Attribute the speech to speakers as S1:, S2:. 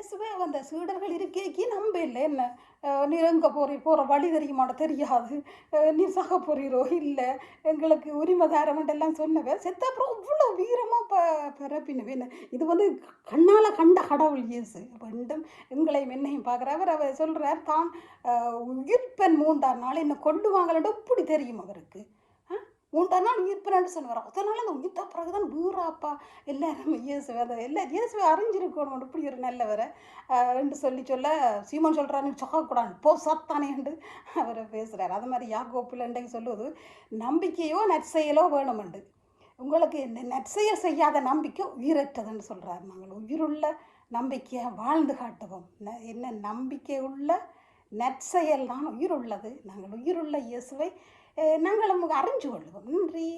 S1: இயேசுவே அந்த சீடர்கள் இருக்கேக்கி நம்ப இல்லை. என்ன? அஹ் நீ எங்கே போறீ? போகிற வழி தெரியுமாட தெரியாது. நீ சாக போறீரோ? இல்லை. எங்களுக்கு உரிமை தாரமெண்ட் எல்லாம் செத்த அப்புறம் இவ்வளோ வீரமாக ப பிறப்பினவே என்ன? இது வந்து கண்ணால் கண்ட கடவுள் இயேசு. மீண்டும் எங்களையும் என்னையும் பார்க்குறவர் அவர் சொல்கிறார் தான் அஹ், உயிர்ப்பெண் மூன்றாம் நாள் என்னை கொண்டு கொல்லுவாங்களோ இப்படி தெரியும் அவருக்கு. மூன்றாம் நாள் உயிர்ப்பெண்ணு சொல்லுவார் அதனால அந்த உயிர்த்த பிறகுதான் வீராப்பா. எல்லாரும் இயேசு அதை எல்லா இயேசுவை அறிஞ்சிருக்கணும் இப்படி ஒரு நல்லவரை என்று சொல்லி சொல்ல சீமான் சொல்கிறான்னு சொல்லக்கூடாது போ சத்தானே என்று அவரை பேசுகிறார் அது மாதிரி யாக்கோப்பில் இன்றைக்கு சொல்லுவது நம்பிக்கையோ நற்செயலோ வேணுமெண்டு உங்களுக்கு இந்த நற்செயல் செய்யாத நம்பிக்கை உயிரற்றதுன்னு சொல்கிறார் நாங்கள் உயிருள்ள நம்பிக்கையை வாழ்ந்து காட்டுவோம். ந- என்ன நம்பிக்கை உள்ள நற்செயல் தான் உயிருள்ளது. நாங்கள் உயிருள்ள இயேசுவை நாங்கள் அறிஞ்சு கொள்வோம். நன்றி.